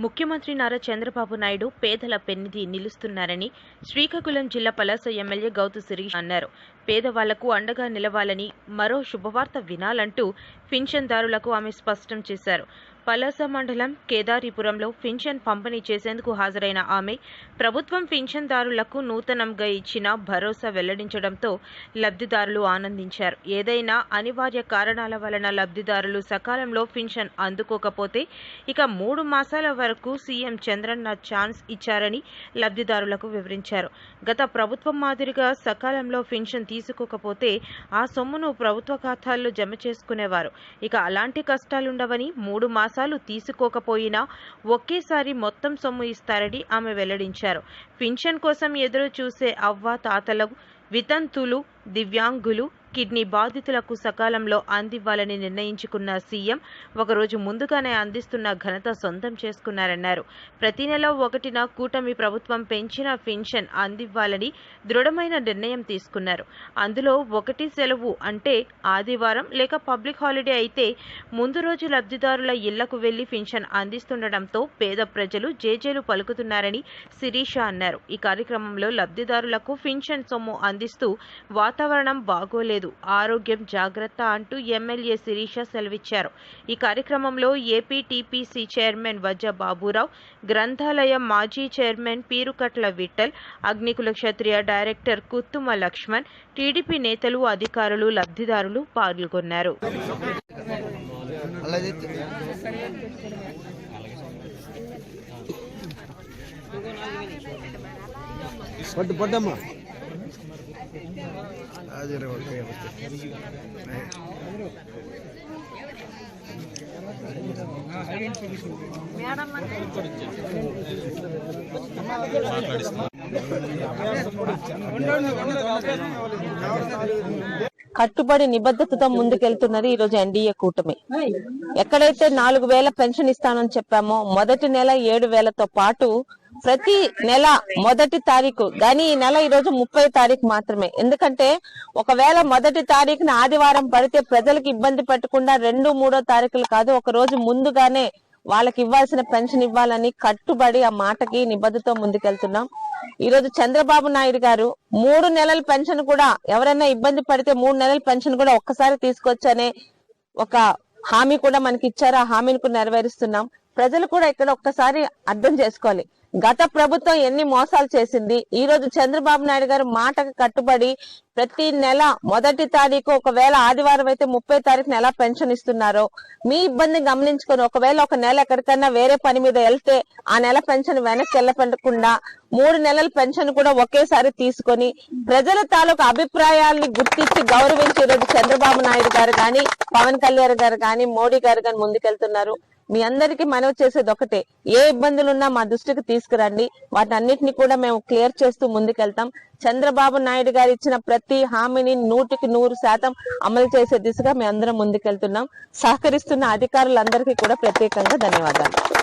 ముఖ్యమంత్రి నారా చంద్రబాబు నాయుడు పేదల పెన్నిధి నిలుస్తున్నారని శ్రీకాకుళం జిల్లా పలాస ఎమ్మెల్యే గౌతు శిరీష్ అన్నారు. పేదవాళ్ళకు అండగా నిలవాలని మరో శుభవార్త వినాలంటూ పింఛన్దారులకు ఆమె స్పష్టం చేశారు. పలాస మండలం కేదారిపురంలో పింఛన్ పంపిణీ చేసేందుకు హాజరైన ఆమె ప్రభుత్వం పింఛన్దారులకు నూతనంగా ఇచ్చిన భరోసా వెల్లడించడంతో లబ్ధిదారులు ఆనందించారు. ఏదైనా అనివార్య కారణాల వలన లబ్ధిదారులు సకాలంలో పింఛన్ అందుకోకపోతే ఇక మూడు మాసాల వరకు సీఎం చంద్రన్న ఛాన్స్ ఇచ్చారని లబ్ధిదారులకు వివరించారు. గత ప్రభుత్వం మాదిరిగా సకాలంలో పింఛన్ తీసుకోకపోతే ఆ సొమ్మును ప్రభుత్వ ఖాతాల్లో జమ చేసుకునేవారు. ఇక అలాంటి కష్టాలుండవని మూడు మాసాలు తీసుకోకపోయినా ఒకేసారి మొత్తం సొమ్ము ఇస్తారని ఆమె వెల్లడించారు. పింఛన్ కోసం ఎదురు చూసే అవ్వ తాతలకు వితంతులు దివ్యాంగులు కిడ్నీ బాధితులకు సకాలంలో అందివ్వాలని నిర్ణయించుకున్న సీఎం ఒకరోజు ముందుగానే అందిస్తున్న ఘనత సొంతం చేసుకున్నారన్నారు. ప్రతి నెల ఒకటిన కూటమి ప్రభుత్వం పెంచిన పెన్షన్ అందివ్వాలని దృఢమైన నిర్ణయం తీసుకున్నారు. అందులో ఒకటి సెలవు అంటే ఆదివారం లేక పబ్లిక్ హాలిడే అయితే ముందు రోజు లబ్ధిదారుల ఇళ్ళకు వెళ్ళి పెన్షన్ అందిస్తుండటంతో పేద ప్రజలు జేజేలు పలుకుతున్నారని శిరీష అన్నారు. ఈ కార్యక్రమంలో లబ్ధిదారులకు పెన్షన్ సొమ్ము అందిస్తూ వాతావరణం బాగోలేదు. ఆరోగ్యం జాగ్రత్త అంటూ ఎమ్మెల్యే శిరీష సెలవిచ్చారు. ఈ కార్యక్రమంలో AP TPC chairman Vajja Baburao గ్రంథాలయ మాజీ chairman Peerukatla Vittal Agnikula Kshatriya director Kuttuma Laxman TDP నేతలు అధికారులు లబ్ధిదారులు పాల్గొన్నారు. పట్టు పట్టమ్మా. కట్టుబడి నిబద్ధతతో ముందుకెళ్తున్నది ఈ రోజు ఎన్డీఏ కూటమి. ఎక్కడైతే నాలుగు వేల పెన్షన్ ఇస్తానని చెప్పామో మొదటి నెల ఏడు వేలతో పాటు ప్రతి నెల మొదటి తారీఖు కానీ ఈ నెల ఈ రోజు ముప్పై తారీఖు మాత్రమే. ఎందుకంటే ఒకవేళ మొదటి తారీఖున ఆదివారం పడితే ప్రజలకు ఇబ్బంది పెట్టకుండా రెండు మూడో తారీఖులు కాదు ఒక రోజు ముందుగానే వాళ్ళకి ఇవ్వాల్సిన పెన్షన్ ఇవ్వాలని కట్టుబడి ఆ మాటకి నిబద్ధతో ముందుకెళ్తున్నాం. ఈ రోజు చంద్రబాబు నాయుడు గారు మూడు నెలల పెన్షన్ కూడా ఎవరైనా ఇబ్బంది పడితే మూడు నెలల పెన్షన్ కూడా ఒక్కసారి తీసుకొచ్చనే ఒక హామీ కూడా మనకి ఇచ్చారు. ఆ హామీని కూడా నెరవేరుస్తున్నాం. ప్రజలు కూడా ఇక్కడ ఒక్కసారి అర్థం చేసుకోవాలి. గత ప్రభుత్వం ఎన్ని మోసాలు చేసింది? ఈ రోజు చంద్రబాబు నాయుడు గారు మాటకు కట్టుబడి ప్రతి నెల మొదటి తారీఖు ఒకవేళ ఆదివారం అయితే ముప్పై తారీఖున ఎలా పెన్షన్ ఇస్తున్నారో మీ ఇబ్బంది గమనించుకొని ఒకవేళ ఒక నెల ఎక్కడికన్నా వేరే పని మీద వెళ్తే ఆ నెల పెన్షన్ వెనక్కి వెళ్ళకుండా మూడు నెలల పెన్షన్ కూడా ఒకేసారి తీసుకొని ప్రజల తాలూకు అభిప్రాయాల్ని గుర్తించి గౌరవించి ఈరోజు చంద్రబాబు నాయుడు గారు కానీ పవన్ కళ్యాణ్ గారు కానీ మోడీ గారు కానీ ముందుకెళ్తున్నారు. మీ అందరికి మనవి చేసేది ఒకటే. ఏ ఇబ్బందులు ఉన్నా మా దృష్టికి తీసుకురండి. వాటి అన్నిటిని కూడా మేము క్లియర్ చేస్తూ ముందుకెళ్తాం. చంద్రబాబు నాయుడు గారు ఇచ్చిన ప్రతి హామీని నూటికి నూరు శాతం అమలు చేసే దిశగా మేము అందరం ముందుకెళ్తున్నాం. సహకరిస్తున్న అధికారులందరికీ కూడా ప్రత్యేకంగా ధన్యవాదాలు.